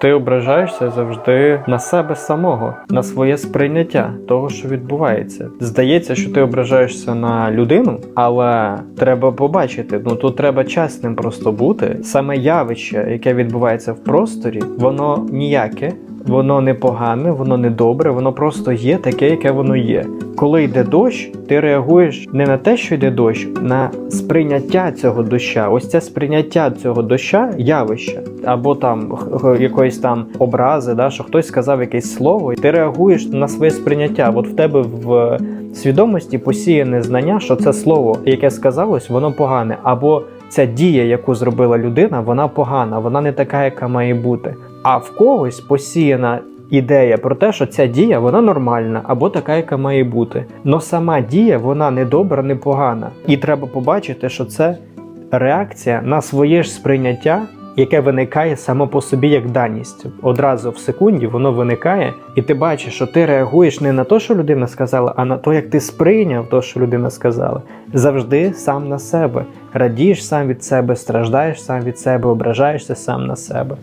Ти ображаєшся завжди на себе самого, на своє сприйняття того, що відбувається. Здається, що ти ображаєшся на людину, але треба побачити. Ну тут треба чесним просто бути. Саме явище, яке відбувається в просторі, воно ніяке. Воно не погане, воно не добре, воно просто є таке, яке воно є. Коли йде дощ, ти реагуєш не на те, що йде дощ, на сприйняття цього доща. Ось це сприйняття цього доща, явища, або там якоїсь там образи, да, що хтось сказав якесь слово, і ти реагуєш на своє сприйняття. От в тебе в свідомості посіяне знання, що це слово, яке сказалось, воно погане, або ця дія, яку зробила людина, вона погана, вона не така, яка має бути. А в когось посіяна ідея про те, що ця дія вона нормальна або така, яка має бути. Но сама дія вона не добра, не погана. І треба побачити, що це реакція на своє ж сприйняття. Яке виникає само по собі як даність. Одразу в секунді воно виникає, і ти бачиш, що ти реагуєш не на те, що людина сказала, а на те, як ти сприйняв те, що людина сказала. Завжди сам на себе. Радієш сам від себе, страждаєш сам від себе, ображаєшся сам на себе.